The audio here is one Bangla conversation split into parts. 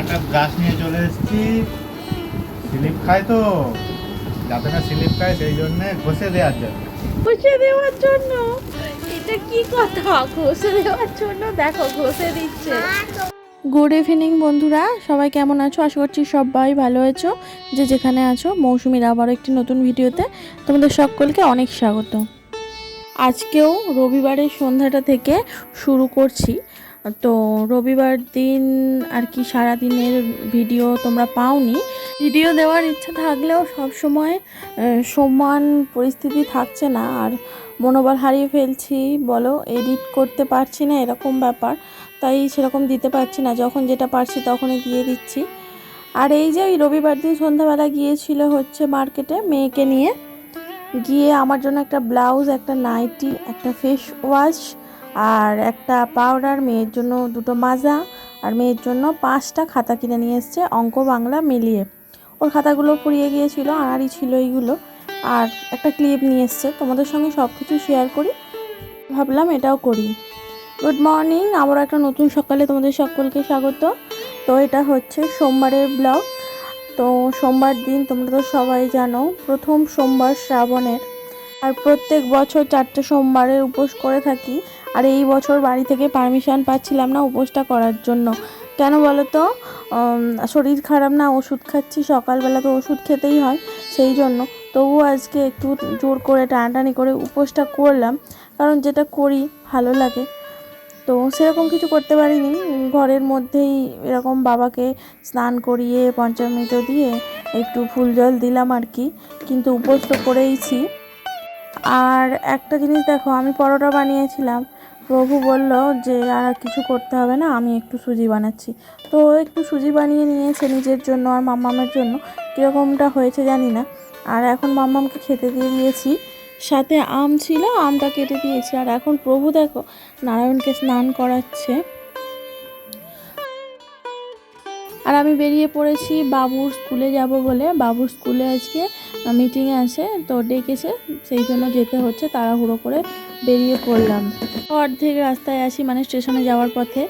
একটা ব্রাশ নিয়ে চলে এসেছি। স্লিপ খায় তো। যাতে না স্লিপ খায় সেই জন্যে ঘষে দেওয়ার জন্য। ঘষে দেওয়ার জন্য? এটা কি কথা? ঘষে দেওয়ার জন্য? দেখো ঘষে দিচ্ছে। গুড ইভিনিং বন্ধুরা। সবাই কেমন আছো? আশা করছি সবাই ভালো আছো। যে যেখানে আছো মৌসুমীর আবার একটি নতুন ভিডিওতে তোমাদের সকলকে অনেক স্বাগত। আজকেও রবিবারের সন্ধ্যাটা থেকে শুরু করছি। তো রবিবার দিন আর কি সারা দিনের ভিডিও তোমরা পাওনি। ভিডিও দেওয়ার ইচ্ছা থাকলেও সব সময় সমান পরিস্থিতি থাকছে না। আর মনোবল হারিয়ে ফেলছি বলো, এডিট করতে পারছি না এরকম ব্যাপার। তাই সেরকম দিতে পারছি না। যখন যেটা পারছি তখনই দিয়ে দিচ্ছি। আর এই যে ওই রবিবার দিন সন্ধ্যাবেলা গিয়েছিল হচ্ছে মার্কেটে মেয়েকে নিয়ে। গিয়ে আমার জন্য একটা ব্লাউজ, একটা নাইটি, একটা ফেস ওয়াশ আর একটা পাউডার, মেয়ের জন্য দুটো মাজা আর মেয়ের জন্য পাঁচটা খাতা কিনে নিয়ে এসছে অঙ্ক বাংলা মিলিয়ে। ওর খাতাগুলো পুড়িয়ে গিয়েছিল, আনারই ছিল এইগুলো। আর একটা ক্লিপ নিয়ে এসছে, তোমাদের সঙ্গে সব কিছু শেয়ার করি, ভাবলাম এটাও করি। গুড মর্নিং আবার একটা নতুন সকালে তোমাদের সকলকে স্বাগত। তো এটা হচ্ছে সোমবারের ব্লগ তো সোমবার দিন তোমরা তো সবাই জানো, প্রথম সোমবার শ্রাবণের। আর প্রত্যেক বছর চারটে সোমবারের উপোস করে থাকি। আর এই বছর বাড়ি থেকে পারমিশন পাচ্ছিলাম না উপোসটা করার জন্য। কেন বলো তো শরীর খারাপ না, ওষুধ খাচ্ছি, সকালবেলা তো ওষুধ খেতেই হয়, সেই জন্য। তবুও আজকে একটু জোর করে টানাটানি করে উপোসটা করলাম, কারণ যেটা করি ভালো লাগে। তো সেরকম কিছু করতে পারিনি। ঘরের মধ্যেই এরকম বাবাকে স্নান করিয়ে পঞ্চামৃত দিয়ে একটু ফুল জল দিলাম আর কি, কিন্তু উপোস তো করেইছি। আর একটা জিনিস দেখো, আমি পরোটা বানিয়েছিলাম। প্রভু বলল যে আর কিছু করতে হবে না, আমি একটু সুজি বানাচ্ছি। তো একটু সুজি বানিয়ে নিয়েছে নিজের জন্য আর মাম্মামের জন্য। কীরকমটা হয়েছে জানি না। আর এখন মাম্মামকে খেতে দিয়ে দিয়েছি। সাথে আম ছিল, আমটা কেটে দিয়েছি। আর এখন প্রভু দেখো, নারায়ণকে স্নান করাচ্ছে। আর আমি বেরিয়ে পড়েছি বাবুর স্কুলে যাব বলে। বাবুর স্কুলে আজকে মিটিং আছে তো ডেকেছে সেই জন্য যেতে হচ্ছে তাড়াহুড়ো করে বেরিয়ে পড়লাম। অর্ধেক রাস্তায় আসি মানে স্টেশনে যাওয়ার পথে।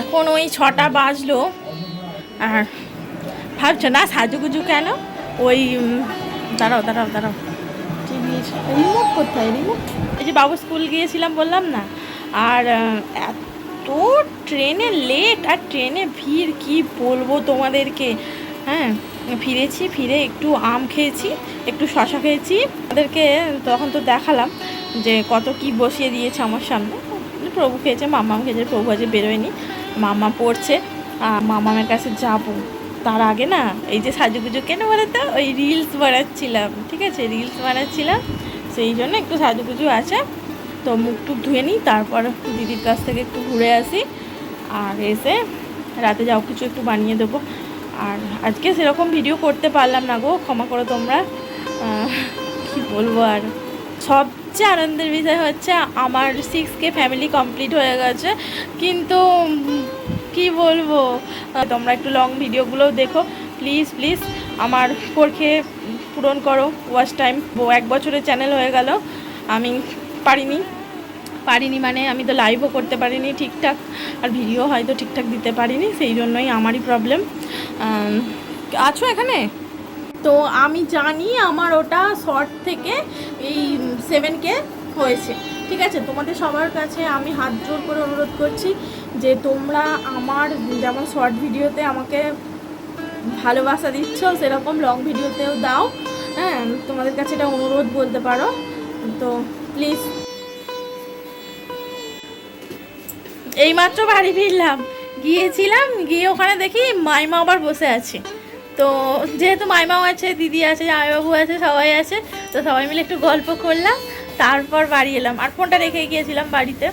এখন ওই ছটা বাজলো। আর ভাবছ না সাজুগুজু কেন? ওই দাঁড়াও দাঁড়াও দাঁড়াও। রিমোট কোথায়? রিমোট এই যে বাবু স্কুল গিয়েছিলাম বললাম না। আর এত ট্রেনে লেট আর ট্রেনে ভিড়, কি বলব তোমাদেরকে? হ্যাঁ ফিরেছি, ফিরে একটু আম খেয়েছি, একটু শশা খেয়েছি। ওদেরকে তখন তো দেখালাম যে কত কি বসিয়ে দিয়েছে আমার সামনে। প্রভু খেয়েছে, মাম্মাম খেয়েছে, প্রভু আজকে বেরোয়নি। মামা পড়ছে আর মামামের কাছে যাব। তার আগে না, এই যে সাজুগুজু কেন বলে তো? ওই রিলস বানাচ্ছিলাম, ঠিক আছে? রিলস বানাচ্ছিলাম, সেই জন্য একটু সাজুগুজু আছে। তো মুখ টুক ধুয়ে নিই, তারপর দিদির কাছ থেকে একটু ঘুরে আসি। আর এসে রাতে যাও, কিছু একটু বানিয়ে দেবো। আর আজকে সেরকম ভিডিও করতে পারলাম না গো, ক্ষমা করো তোমরা। কি বলব আর? সবচেয়ে আনন্দের বিষয় হচ্ছে আমার সিক্স কে ফ্যামিলি কমপ্লিট হয়ে গেছে। কিন্তু কি বলব? তোমরা একটু লং ভিডিওগুলোও দেখো। প্লিজ প্লিজ আমার পরীক্ষে পূরণ করো। ওয়াচ টাইম এক বছরের চ্যানেল হয়ে গেল। আমি পারিনি। পারিনি মানে আমি তো লাইভও করতে পারিনি ঠিকঠাক, আর ভিডিও হয়তো ঠিকঠাক দিতে পারিনি, সেই জন্যই আমারই প্রবলেম আছো এখানে? তো আমি জানি আমার ওটা শর্ট থেকে এই সেভেনকে হয়েছে, ঠিক আছে? তোমাদের সবার কাছে আমি হাত জোর করে অনুরোধ করছি যে তোমরা আমার যেমন শর্ট ভিডিওতে আমাকে ভালোবাসা দিচ্ছ, সেরকম লং ভিডিওতেও দাও হ্যাঁ? তোমাদের কাছে এটা অনুরোধ বলতে পারো। তো প্লিজ এইমাত্র বাড়ি ফিরলাম। গিয়েছিলাম, গিয়ে ওখানে দেখি মাইমা আবার বসে আছে। তো যেহেতু মাইমাও আছে, দিদি আছে, জামাইবাবু আছে, সবাই আছে, তো সবাই মিলে একটু গল্প করলাম, তারপর বাড়ি এলাম। আর ফোনটা রেখে গিয়েছিলাম বাড়িতে।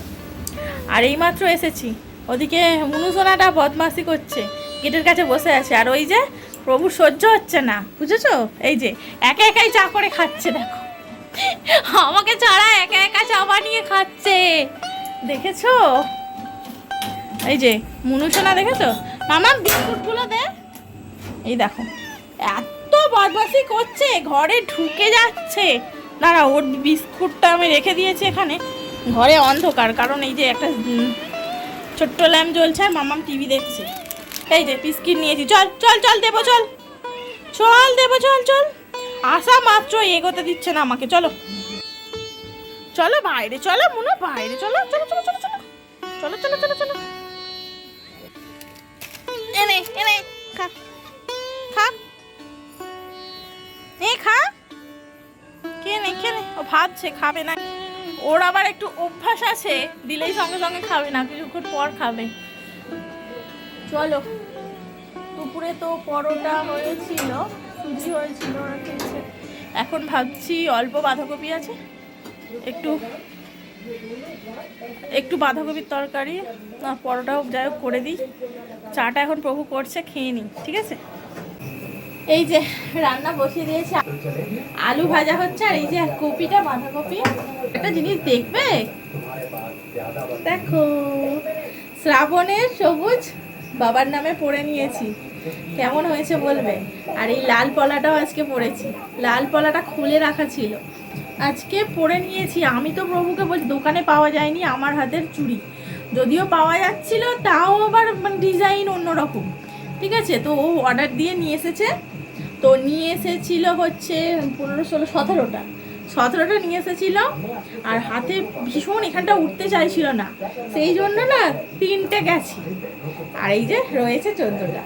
আর এইমাত্র এসেছি। ওদিকে মুনুসোনাটা বদমাসি করছে, গেটের কাছে বসে আছে। আর ওই যে প্রভু সহ্য হচ্ছে না, বুঝেছ? এই যে একা একাই চা করে খাচ্ছে, দেখো। আমাকে ছাড়া একা একা চা বানিয়ে খাচ্ছে। দেখেছ? এই যে মুনুসোনা দেখেছ? মামা বিস্কুটগুলো দে। এই দেখো, এত বদমাসি করছে, ঘরে ঢুকে যাচ্ছে। দাঁড়া ওর বিস্কুটটা আমি রেখে দিয়েছি এখানে। ঘরে অন্ধকার, কারণ এই যে একটা ছোট্ট ল্যাম্প জ্বলছে, আর মামাম টিভি দেখছে। এই যে, বিস্কিট নিয়েছি। চল চল চল, দেবো, চল। চল, দেবো, চল চল। আসা মাত্র এগোতে দিচ্ছে না আমাকে, চলো। চলো বাইরে, চলো, মুনো, বাইরে চলো চলো চলো চলো চলো চলো চলো চলো চলো। খা। খা। এ, খা। কে নে কে নে। ও ভাবছে, খাবে না। ওর আবার একটু অভ্যাস আছে। দিলেই সঙ্গে সঙ্গে খাবে না, কিছুক্ষণ পর খাবে। চলো। দুপুরে তো পরোটা হয়েছিল, সুজি হয়েছিল এখন ভাবছি অল্প বাঁধাকপি আছে। একটু একটু বাঁধাকপির তরকারি পরোটাও যাই হোক করে দিই। চাটা এখন প্রভু করছে, খেয়ে নিই, ঠিক আছে? এই যে রান্না বসিয়ে দিয়েছি, আলু ভাজা হচ্ছে, আর এই যে কপিটা, বাঁধাকপি। একটা জিনিস দেখবে? দেখো, শ্রাবণের সবুজ বাবার নামে পড়ে নিয়েছি। কেমন হয়েছে বলবে? আর এই লাল পলাটাও আজকে পড়েছি। লাল পলাটা খুলে রাখা ছিল। আজকে পরে নিয়েছি। আমি তো প্রভুকে বলছি, দোকানে পাওয়া যায়নি আমার হাতের চুড়ি। যদিও পাওয়া যাচ্ছিল, তাও আবার ডিজাইন অন্যরকম। ঠিক আছে? তো ও অর্ডার দিয়ে নিয়ে এসেছে। তো নিয়ে এসেছিল হচ্ছে পনেরো, ষোলো, সতেরোটা। সতেরোটা নিয়ে এসেছিল। আর হাতে ভীষণ এখানটা উঠতে চাইছিল না। সেই জন্য না তিনটে গেছি। আর এই যে রয়েছে চোদ্দোটা।